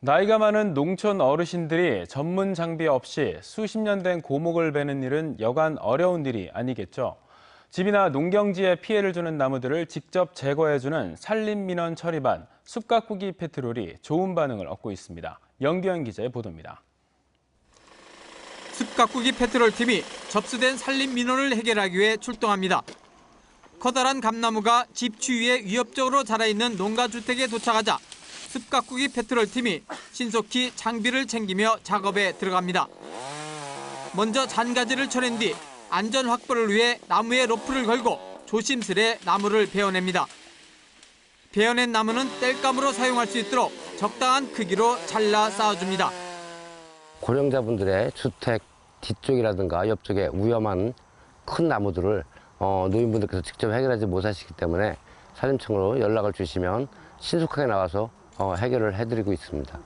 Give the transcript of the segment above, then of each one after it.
나이가 많은 농촌 어르신들이 전문 장비 없이 수십 년 된 고목을 베는 일은 여간 어려운 일이 아니겠죠. 집이나 농경지에 피해를 주는 나무들을 직접 제거해주는 산림민원 처리반 숲가꾸기 페트롤이 좋은 반응을 얻고 있습니다. 영규현 기자의 보도입니다. 숲가꾸기 페트롤 팀이 접수된 산림 민원을 해결하기 위해 출동합니다. 커다란 감나무가 집 주위에 위협적으로 자라있는 농가주택에 도착하자 숲가꾸기 페트롤팀이 신속히 장비를 챙기며 작업에 들어갑니다. 먼저 잔가지를 쳐낸 뒤 안전 확보를 위해 나무에 로프를 걸고 조심스레 나무를 베어냅니다. 베어낸 나무는 땔감으로 사용할 수 있도록 적당한 크기로 잘라 쌓아줍니다. 고령자분들의 주택 뒤쪽이라든가 옆쪽에 위험한 큰 나무들을 어, 노인분들께서 직접 해결하지 못하시기 때문에 산림청으로 연락을 주시면 신속하게 나와서 어, 해결을 해드리고 있습니다.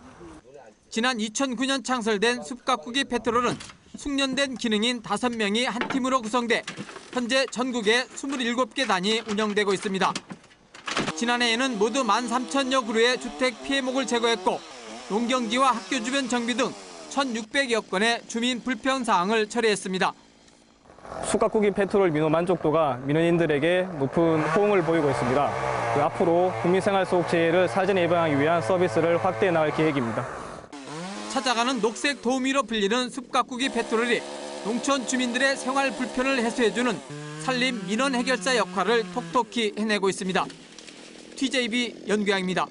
지난 2009년 창설된 숲가꾸기 페트롤은 숙련된 기능인 5명이 한 팀으로 구성돼 현재 전국에 27개 단이 운영되고 있습니다. 지난해에는 모두 13,000여 그루의 주택 피해목을 제거했고 농경지와 학교 주변 정비 등 1,600여 건의 주민 불편 사항을 처리했습니다. 수가꾸기 페트롤 민원 만족도가 민원인들에게 높은 호응을 보이고 있습니다. 그 앞으로 국민생활 속 재해를 사전에 예방하기 위한 서비스를 확대해 나갈 계획입니다. 찾아가는 녹색 도우미로 불리는 숲가꾸기 페트롤이 농촌 주민들의 생활 불편을 해소해주는 산림 민원 해결사 역할을 톡톡히 해내고 있습니다. TJB 연구양입니다.